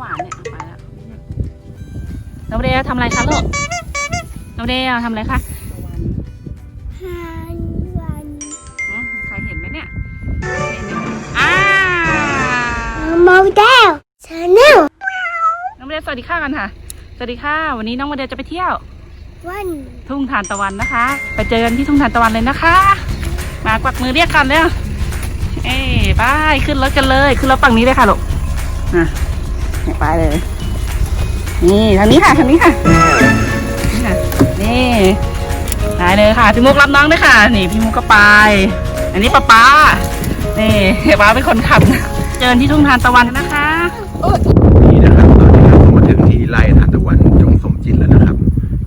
หวานเนี่ยไปแล้วน้องเดลทำอะไรคะลูกน้องเดลทำอะไรคะฮันวันอ๋อมีใครเห็นไหมเนี่ยเห็นไหมอ่าโมเดลชาแนลน้องเดลสวัสดีค่ะกันค่ะ สวัสดีค่ะ วันนี้น้องโมเดลจะไปเที่ยว วัน ทุ่งทานตะวันนะคะ ไปเจอกันที่ทุ่งทานตะวันเลยนะคะ มากวักมือเรียกกันเลยเอ้ยไปขึ้นรถกันเลย ขึ้นรถฝั่งนี้เลยค่ะลูกอะเนี่ย ไปเลย นี่ทางนี้ค่ะทางนี้ค่ะนี่ค่ะนี่ไปเลยค่ะพี่มุกรับน้องด้วยค่ะ นี่พี่มุกก็ไป อันนี้ป้าป้านี่ป้าเป็นคนขับนะเจอกันที่ทุ่งทานตะวันนะคะนี่นะครับตอนนี้เราก็มาถึงที่ไร่ทานตะวันจงสมจิตแล้วนะครับ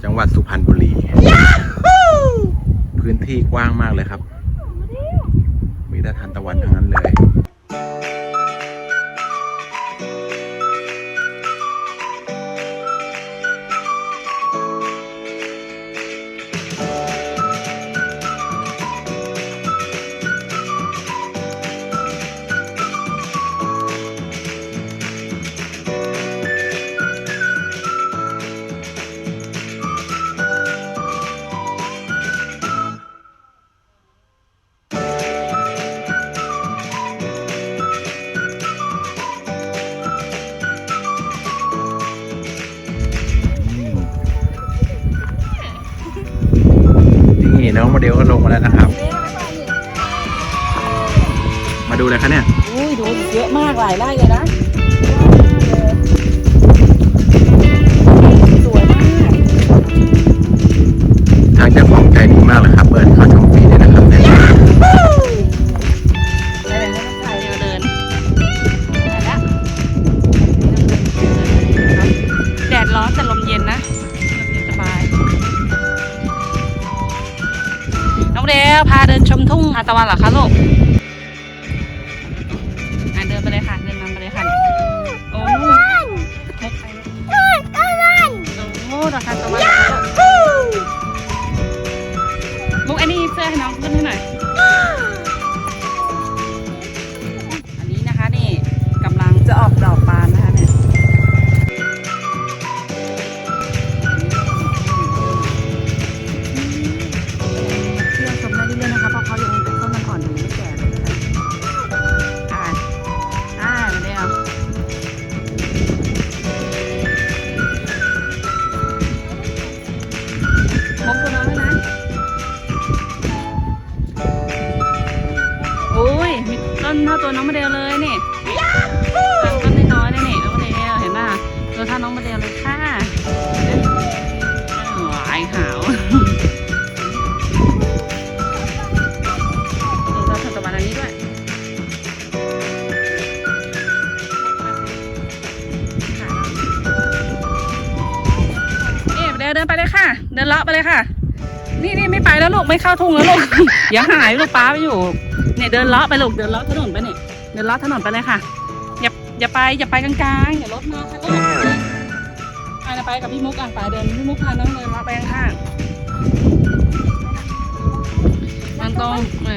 จังหวัดสุพรรณบุรีพื้นที่กว้างมากเลยครับ มีแต่ทานตะวันทั้งนั้นเลย เดลก็ลงมาแล้วนะครับ มาดูเลยคะเนี่ยอุ้ยดูเยอะมากหลายไร่เลยนะ สวยมาก ทางเจ้าของใจดีมากเลยครับเปิดเข้า ทุ่งทานตะวันเหรอคะลูกอะเดินไปเลยค่ะ เดินนำไปเลยค่ะ โอ้นู่นมุกไปเลยตะวันโอ้ดอกทานตะวันเหรอคะลูกมุกไอ้นี่เสื้อให้น้องขึ้นให้หน่อย วเท่าน้องมาเดลเลยค่ะหวายขาวตัวเราทำตะวันอันนี้ด้วยเอ๊ะเดินเดินไปเลยค่ะ เดินเลาะไปเลยค่ะ นี่นี่ไม่ไปแล้วลูกไม่เข้าทุ่งแล้วลูกอย่าหายลูกป้าไปอยู่เนี่ยเดินเลาะไปลูกเดินเลาะถนนไปเนี่ยเดินเลาะถนนไปเลยค่ะอย่าอย่าไปอย่าไปกลางๆอย่ารถมาค่ะลูกอะ ไปกับพี่มุกอะไปเดินพี่มุกพาน้องเดินเลาะไปข้างๆมันต้องมา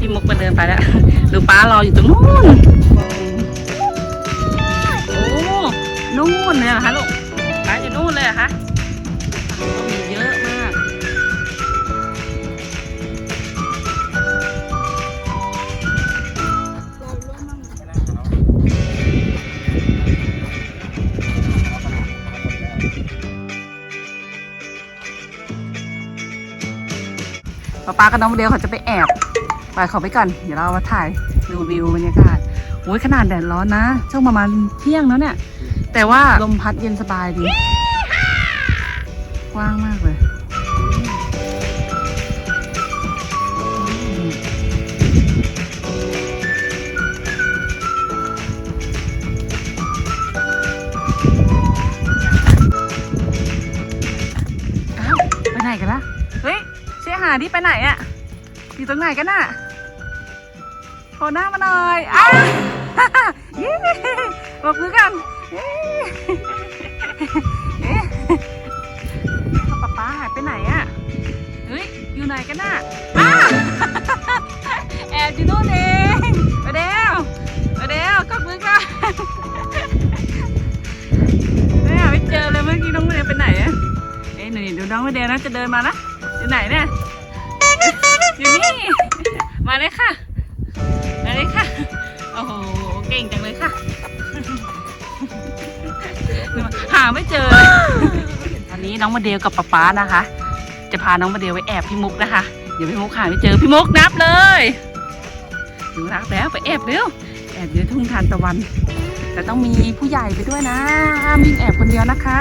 พี่มุกไปเดินไปแล้วดูป้ารออยู่ตรงนู้นโอ้นู่นเลยเหรอคะลูก ป้ากับน้องโมเดลเขาจะไปแอบไปขอไปก่อน เดี๋ยวเรามาถ่ายดูวิวบรรยากาศโอ้ยขนาดแดดร้อนนะ ช่วงประมาณเที่ยงแล้วเนี่ย แต่ว่าลมพัดเย็นสบายดี กว้างมากเลยไปไหนกันล่ะ หาที่ไปไหนอะอยู่ตรงไหนกันน่ะโผล่หน้ามาหน่อยอ้าเย้บอกมือกันเย้เอ๊ะป๊าป๊าหายไปไหนอะเฮ้ยอยู่ไหนกันน่ะอ้าวแอบอยู่นู่นเองมาเดวมาเดวก็มือกันไม่หาไม่เจอเลยเมื่อกี้น้องมาเดวไปไหนอะเอ้ยหนูดูน้องมาเดวนะจะเดินมานะอยู่ไหนเนี่ย อยู่นี่ มาเลยค่ะ มาเลยค่ะ โอ้โห เก่งจังเลยค่ะ หาไม่เจอ ตอนนี้น้องมาเดลกับป๊าป๊านะคะ จะพาน้องมาเดลไปแอบพี่มุกนะคะ เดี๋ยวพี่มุกหาไม่เจอ พี่มุกนับเลยถึงรักแล้วไปแอบเร็ว แอบอยู่ในทุ่งทานตะวัน แต่ต้องมีผู้ใหญ่ไปด้วยนะ ห้ามวิ่งแอบคนเดียวนะคะ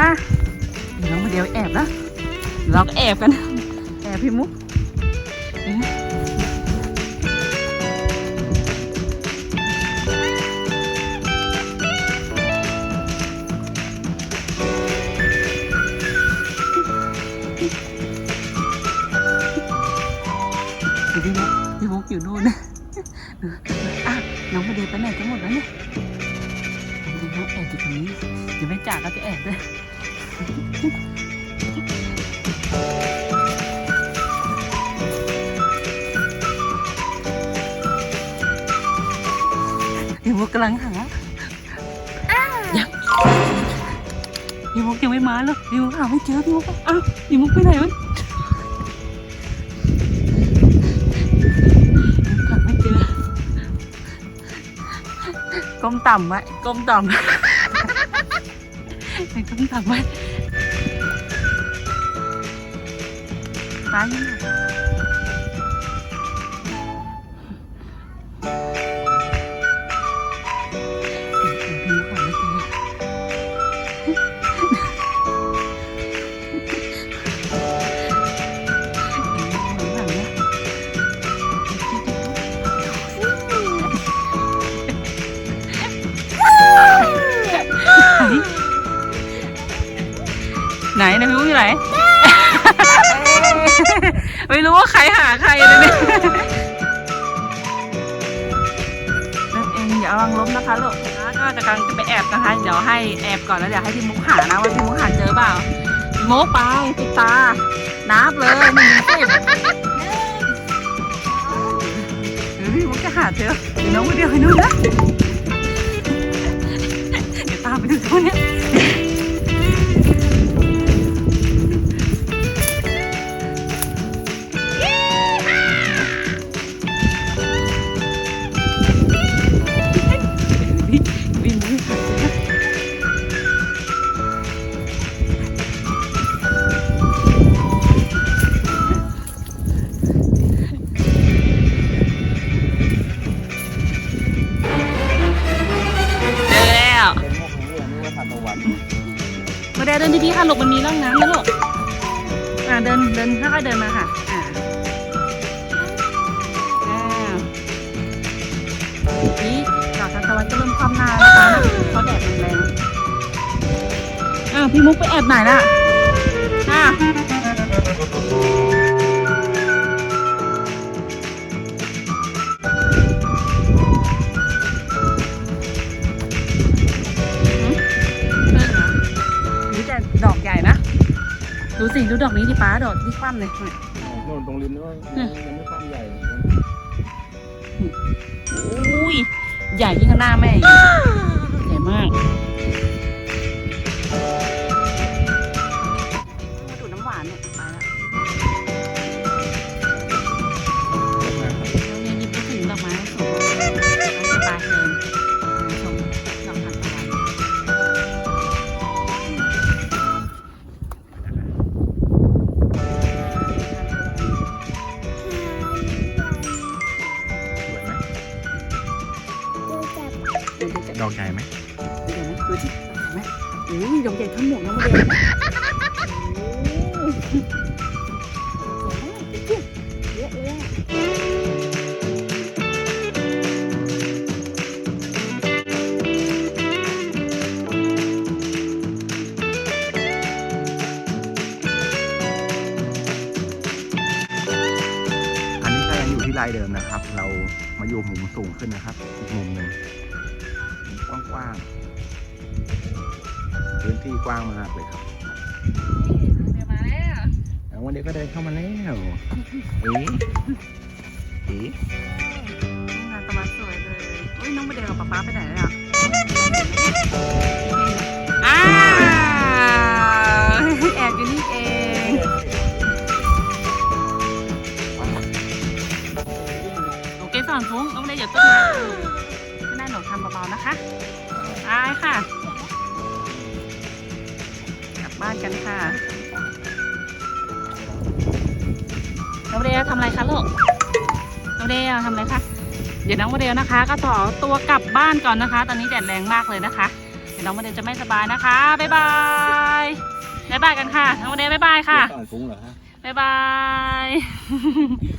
เดี๋ยวน้องมาเดลแอบแล้วเราก็แอบกัน แอบพี่มุก อยู่นู่นนะอะน้องมาเดินไปไหนกันหมดแล้วเนี่ยน้องมาเดินน้องแอบอยู่ตรงนี้เดี๋ยวแม่จ๋าก็จะแอบด้วยพี่มุกกำลังหายังพี่มุกยังไม่มาเลยพี่มุกหาไม่เจอพี่มุกอ้าวพี่มุกไปไหนวะ ก้มต่ำไว้ก้มต่ำ ไหนนะพี่มุกอยู่ไหน ไม่รู้ว่าใครหาใครเลยเนี่ยนั่นเองอย่าระวังล้มนะคะลูกก็จะกำลังจะไปแอบนะคะ เดี๋ยวให้แอบก่อนแล้วเดี๋ยวให้พี่มุกหานะว่าพี่มุกหาเจอเปล่าพี่มุกไปปิดตา นับเลยหนึ่งสิบเดี๋ยพี่มุกจะหาเจอเดี๋ยวน้องมาเดียวให้นู่นนะเดี๋ยวตามไปดูตัวเนี้ย เดินดีๆค่ะลูกมันมีร่องน้ำนะลูกอ่าเดินเดินค่อยๆเดินมาค่ะอ่านี่ดอกทานตะวันก็เริ่มความหนานะคะเขาแดดแรงอ้าวพี่มุกไปแอบไหนล่ะอ้าว ดอกใหญ่นะ ดูสิ ดูดอกนี้ที่ป้าดอกที่คว่ำเลยโน่นตรงริมนู้นยังไม่ความใหญ่อุ้ย ใหญ่ยิ่งข้างหน้าแม่อีกใหญ่มาก ที่ลายเดิมนะครับ เรามาอยู่มุมสูงขึ้นนะครับ อีกมุมหนึ่งกว้างๆพื้นที่กว้างมากเลยครับเดี๋ยวมาแล้วโอ้องวันเดียวก็เดินเข้ามาแล้วเอ๊ะเอ๊ะงานตะวันสวยเลยอุ้ยน้องโมเดลกับป๊าป๊าไปไหนแล้ว ค่ะ กลับบ้านกันค่ะน้องเดย์ทำอะไรคะลูกน้องเดย์ทำอะไรคะ เดี๋ยวน้องโมเดลนะคะ ก็ต่อตัวกลับบ้านก่อนนะคะ ตอนนี้แดดแรงมากเลยนะคะ เดี๋ยวน้องโมเดลจะไม่สบายนะคะ บ๊ายบายบ๊ายบายกันค่ะ น้องโมเดลบ๊ายบายค่ะสอนฟุ้งเหรอฮะ บ๊ายบายสอนฟุ้ง